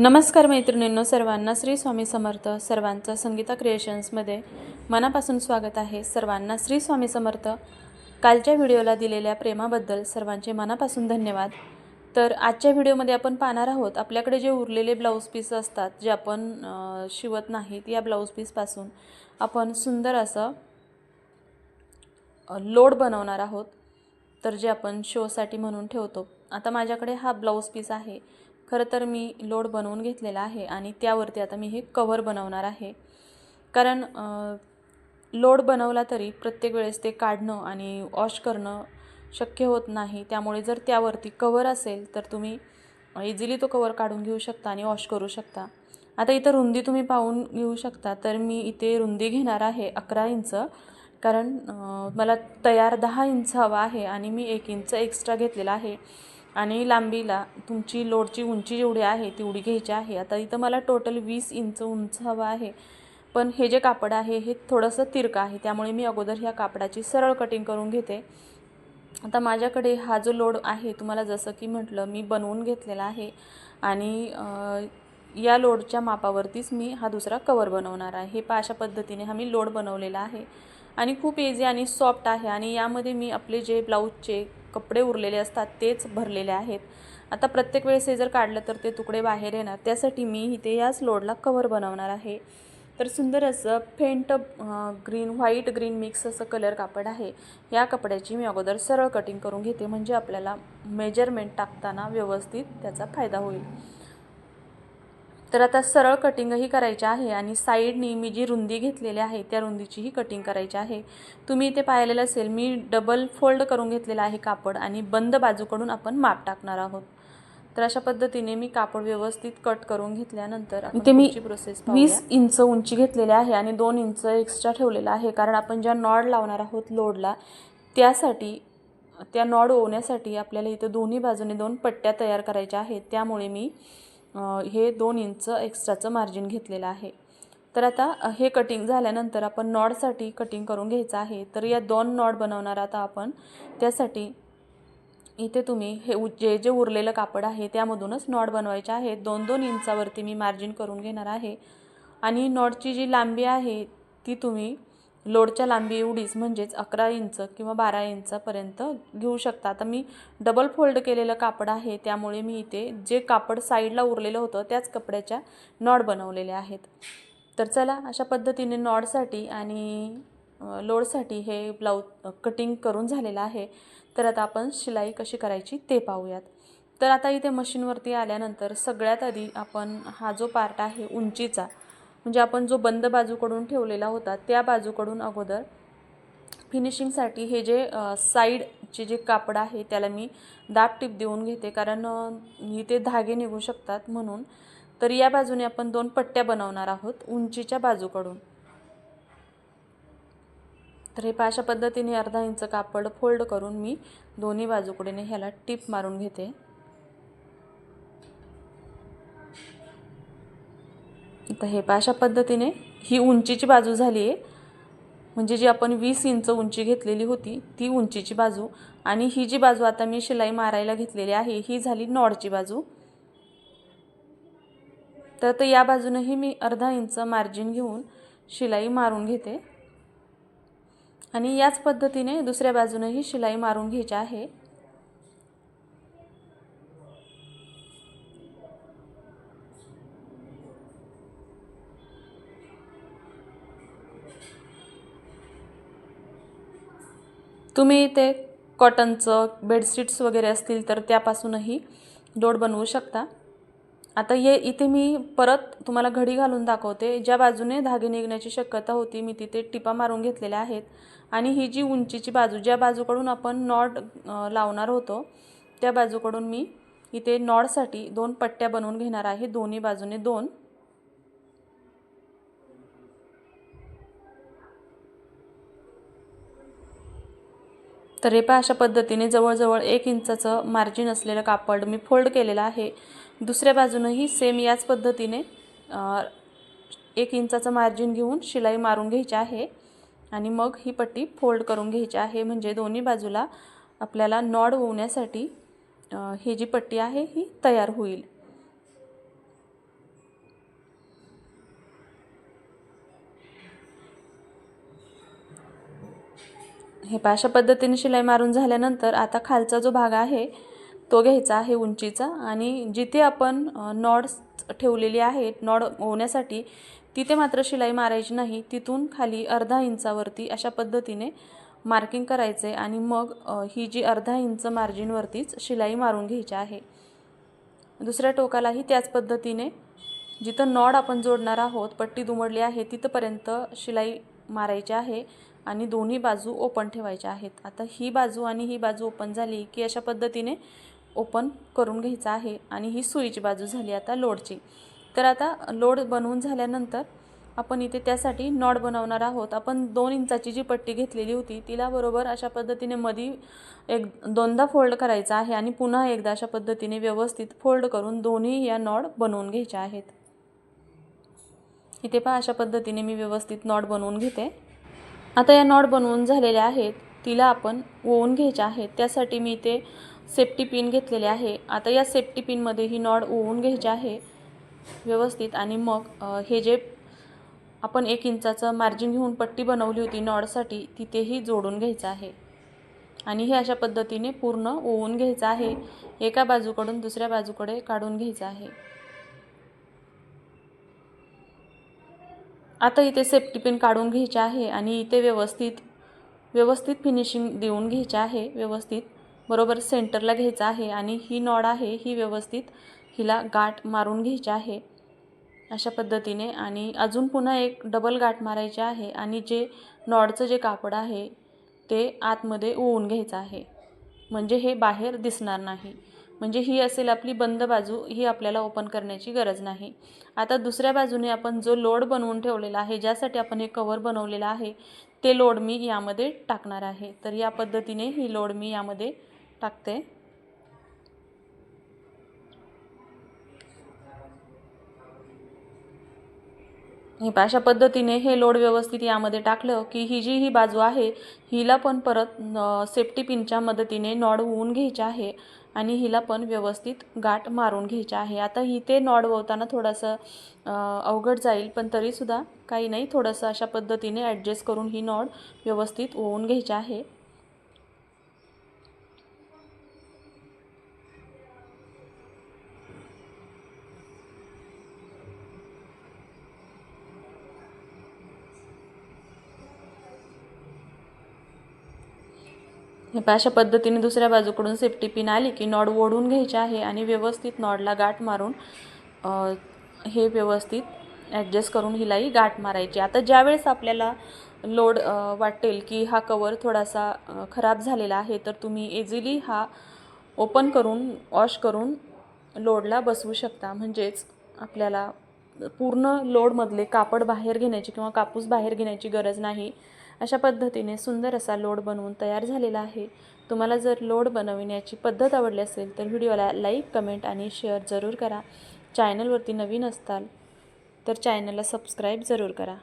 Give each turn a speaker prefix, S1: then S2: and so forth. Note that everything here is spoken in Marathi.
S1: नमस्कार मैत्रिणींनो सर्वांना श्री स्वामी समर्थ सर्वांचं संगीता क्रिएशन्समध्ये मनापासून स्वागत आहे. सर्वांना श्री स्वामी समर्थ. कालच्या व्हिडिओला दिलेल्या प्रेमाबद्दल सर्वांचे मनापासून धन्यवाद. तर आजच्या व्हिडिओमध्ये आपण पाहणार आहोत आपल्याकडे जे उरलेले ब्लाऊज पीस असतात जे आपण शिवत नाहीत या ब्लाऊज पीसपासून आपण सुंदर असं लोड बनवणार आहोत. तर जे आपण शोसाठी म्हणून ठेवतो. आता माझ्याकडे हा ब्लाऊज पीस आहे. खरं तर मी लोड बनवून घेतलेला आहे आणि त्यावरती आता मी हे कवर बनवणार आहे. कारण लोड बनवला तरी प्रत्येक वेळेस ते काढणं आणि वॉश करणं शक्य होत नाही. त्यामुळे जर त्यावरती कवर असेल तर तुम्ही इझिली तो कवर काढून घेऊ शकता आणि वॉश करू शकता. आता इथं रुंदी तुम्ही पाहून घेऊ शकता तर मी इथे रुंदी घेणार आहे अकरा इंच. कारण मला तयार दहा इंच हवा आहे आणि मी एक इंच एक्स्ट्रा घेतलेला आहे. आणि लांबीला तुमची लोडची उंची जेवढी आहे तेवढी घ्यायची आहे. आता इथं मला टोटल वीस इंच उंच हवं आहे. पण हे जे कापड आहे हे थोडंसं तिरकं आहे. त्यामुळे मी अगोदर ह्या कापडाची सरळ कटिंग करून घेते. आता माझ्याकडे हा जो लोड आहे तुम्हाला जसं की म्हटलं मी बनवून घेतलेला आहे. आणि या लोडच्या मापावरतीच मी हा दुसरा कवर बनवणार आहे. हे पा अशा पद्धतीने हा मी लोड बनवलेला आहे. आणि खूप इझी आणि सॉफ्ट आहे. आणि यामध्ये मी आपले जे ब्लाऊजचे कपडे उरलेले असतात तेच भरलेले आहेत. आता प्रत्येक वेळेस हे जर काढलं तर ते तुकडे बाहेर येणार. त्यासाठी मी इथे याच लोडला कवर बनवणार आहे. तर सुंदर असं faint green white green mix असं कलर कापड आहे. या कपड्याची मी अगोदर सरळ कटिंग करून घेते. म्हणजे आपल्याला मेजरमेंट टाकताना व्यवस्थित त्याचा फायदा होईल. तर आता सरळ कटिंगही करायची आहे आणि साईडनी मी जी रुंदी घेतलेली आहे त्या रुंदीचीही कटिंग करायची आहे. तुम्ही इथे पाहिलेलं असेल मी डबल फोल्ड करून घेतलेलं आहे कापड आणि बंद बाजूकडून आपण माप टाकणार आहोत. तर अशा पद्धतीने मी कापड व्यवस्थित कट करून घेतल्यानंतर इथे मी प्रोसेस वीस इंच उंची घेतलेली आहे आणि दोन इंच एक्स्ट्रा ठेवलेला आहे कारण आपण ज्या नॉड लावणार आहोत लोडला त्यासाठी त्या नॉड ओवण्यासाठी आपल्याला इथं दोन्ही बाजूने दोन पट्ट्या तयार करायच्या आहेत. त्यामुळे मी हे दोन इंच एक्स्ट्राचं मार्जिन घेतलेलं आहे. तर आता हे कटिंग झाल्यानंतर आपण नॉडसाठी कटिंग करून घ्यायचं आहे. तर या दोन नॉड बनवणार आता आपण. त्यासाठी इथे तुम्ही हे उ जे जे उरलेलं कापड आहे त्यामधूनच नॉड बनवायचे आहे दोन दोन इंचावरती मी मार्जिन करून घेणार आहे. आणि नॉडची जी लांबी आहे ती तुम्ही लोडच्या लांबी एवढीच म्हणजेच अकरा इंच किंवा बारा इंचापर्यंत घेऊ शकता. आता मी डबल फोल्ड केलेलं कापड आहे त्यामुळे मी इथे जे कापड साईडला उरलेलं होतं त्याच कपड्याच्या नॉड बनवलेल्या आहेत. तर चला अशा पद्धतीने नॉडसाठी आणि लोडसाठी हे ब्लाऊज कटिंग करून झालेलं आहे. तर आता आपण शिलाई कशी करायची ते पाहूयात. तर आता इथे मशीनवरती आल्यानंतर सगळ्यात आधी आपण हा जो पार्ट आहे उंचीचा म्हणजे आपण जो बंद बाजूकडून ठेवलेला होता त्या बाजूकडून अगोदर फिनिशिंगसाठी हे जे साईडचे जे कापड आहे त्याला मी दाब टीप देऊन घेते. कारण इथे धागे निघू शकतात म्हणून. तर या बाजूने आपण दोन पट्ट्या बनवणार आहोत उंचीच्या बाजूकडून. तर हे पाशा अशा पद्धतीने अर्धा इंच कापड फोल्ड करून मी दोन्ही बाजूकडे ह्याला टीप मारून घेते. आता हे पहा अशा पद्धतीने ही उंचीची बाजू झाली आहे. म्हणजे जी आपण वीस इंच उंची घेतलेली होती ती उंचीची बाजू. आणि ही जी बाजू आता मी शिलाई मारायला घेतलेली आहे ही झाली नॉडची बाजू. तर तर या बाजूनंही मी अर्धा इंच मार्जिन घेऊन शिलाई मारून घेते. आणि याच पद्धतीने दुसऱ्या बाजूनंही शिलाई मारून घ्यायची आहे. तुम्ही इथे कॉटनचं बेडशीट्स वगैरे असतील तर त्यापासूनही दोड बनवू शकता. आता ये इथे मी परत तुम्हाला घडी घालून दाखवते. ज्या बाजूने धागे निघण्याची शक्यता होती मी तिथे टिपा मारून घेतलेल्या आहेत. आणि ही जी उंचीची बाजू ज्या बाजूकडून आपण नॉड लावणार होतो त्या बाजूकडून मी इथे नॉडसाठी दोन पट्ट्या बनवून घेणार आहे. दोन्ही बाजूने दोन. तर हे पहा अशा पद्धतीने जवळजवळ एक इंचाचं मार्जिन असलेलं कापड मी फोल्ड केलेलं आहे. दुसऱ्या बाजूनंही सेम याच पद्धतीने एक इंचाचं मार्जिन घेऊन शिलाई मारून घ्यायची आहे आणि मग ही पट्टी फोल्ड करून घ्यायची आहे. म्हणजे दोन्ही बाजूला आपल्याला नॉड होण्यासाठी ही जी पट्टी आहे ही तयार होईल. हे पहा अशा पद्धतीने शिलाई मारून झाल्यानंतर आता खालचा जो भाग आहे तो घ्यायचा आहे उंचीचा. आणि जिथे आपण नॉड ठेवलेली आहे नॉड होण्यासाठी तिथे मात्र शिलाई मारायची नाही. तिथून खाली अर्धा इंचावरती अशा पद्धतीने मार्किंग करायचे आणि मग ही जी अर्धा इंच मार्जिनवरतीच शिलाई मारून घ्यायची आहे. दुसऱ्या टोकालाही त्याच पद्धतीने जिथं नॉड आपण जोडणार आहोत पट्टी दुमडली आहे तिथंपर्यंत शिलाई मारायची आहे. आणि दोन्ही बाजू ओपन ठेवायच्या आहेत. आता ही बाजू आणि ही बाजू ओपन झाली की अशा पद्धतीने ओपन करून घ्यायचं आहे आणि ही सुईची बाजू झाली आता लोडची तर आता लोड बनवून झाल्यानंतर आपण इथे त्यासाठी नॉड बनवणार आहोत. आपण दोन इंचाची जी पट्टी घेतलेली होती तिला बरोबर अशा पद्धतीने मधी एक दोनदा फोल्ड करायचा आहे आणि पुन्हा एकदा अशा पद्धतीने व्यवस्थित फोल्ड करून दोन्ही या नॉड बनवून घ्यायच्या आहेत. इथे पहा अशा पद्धतीने मी व्यवस्थित नॉट बनवून घेते. आता या नॉट बनवून झालेल्या आहेत. तिला आपण ओवून घ्यायच्या आहेत. त्यासाठी मी इथे सेफ्टी पिन घेतलेले आहे. आता या सेफ्टी पिनमध्ये ही नॉड ओवून घ्यायची आहे. व्यवस्थित. आणि मग हे जे आपण एक इंचाचं मार्जिन घेऊन पट्टी बनवली होती नॉडसाठी तिथेही जोडून घ्यायचं आहे. आणि हे अशा पद्धतीने पूर्ण ओवून घ्यायचं आहे. एका बाजूकडून दुसऱ्या बाजूकडे काढून घ्यायचं आहे. आता इथे सेफ्टी पिन काढून घ्यायचे आहे आणि इथे व्यवस्थित व्यवस्थित फिनिशिंग देऊन घ्यायचे आहे. व्यवस्थित बरोबर सेंटरला घ्यायचं आहे आणि ही नॉड आहे ही व्यवस्थित हिला गाठ मारून घ्यायची आहे. अशा पद्धतीने आणि अजून पुन्हा एक डबल गाठ मारायची आहे आणि जे नॉडचं जे कापड आहे ते आतमध्ये ओवून घ्यायचं आहे. म्हणजे हे बाहेर दिसणार नाही. म्हणजे ही असेल आपली बंद बाजू ही आपल्याला ओपन करण्याची गरज नाही. आता दुसऱ्या बाजूने आपण जो लोड बनवून ठेवलेला आहे ज्यासाठी आपण हे कवर बनवलेलं आहे ते लोड मी यामध्ये टाकणार आहे. तर या पद्धतीने ही लोड मी यामध्ये टाकते. हे अशा पद्धतीने हे लोड व्यवस्थित यामध्ये टाकलं की ही जी ही बाजू आहे हिला पण परत सेफ्टी पिनच्या मदतीने नॉड होऊन घ्यायची आहे आणि हिला पण व्यवस्थित गाठ मारून घ्यायची आहे. आता इथे नॉड वळताना थोडंसं अवघड जाईल पण तरीसुद्धा काही नाही थोडंसं अशा पद्धतीने ॲडजस्ट करून ही नॉड व्यवस्थित ओवून घ्यायची आहे. हे अशा पद्धतीने दुसऱ्या बाजूकडून सेफ्टी पिन आली की नॉड ओढून घ्यायची आहे आणि व्यवस्थित नॉडला गाठ मारून हे व्यवस्थित ॲडजस्ट करून हिलाही गाठ मारायची. आता ज्यावेळेस आपल्याला लोड वाटेल की हा कवर थोडासा खराब झालेला आहे तर तुम्ही इझिली हा ओपन करून वॉश करून लोडला बसवू शकता. म्हणजेच आपल्याला पूर्ण लोडमधले कापड बाहेर घेण्याची किंवा कापूस बाहेर घेण्याची गरज नाही. अशा पद्धतीने सुंदर असा लोड बनवून तयार झालेला आहे. तुम्हाला जर लोड बनविण्याची पद्धत आवडली असेल तर व्हिडिओला लाईक कमेंट आणि शेअर जरूर करा. चॅनलवरती नवीन असताल तर चॅनलला सबस्क्राईब जरूर करा.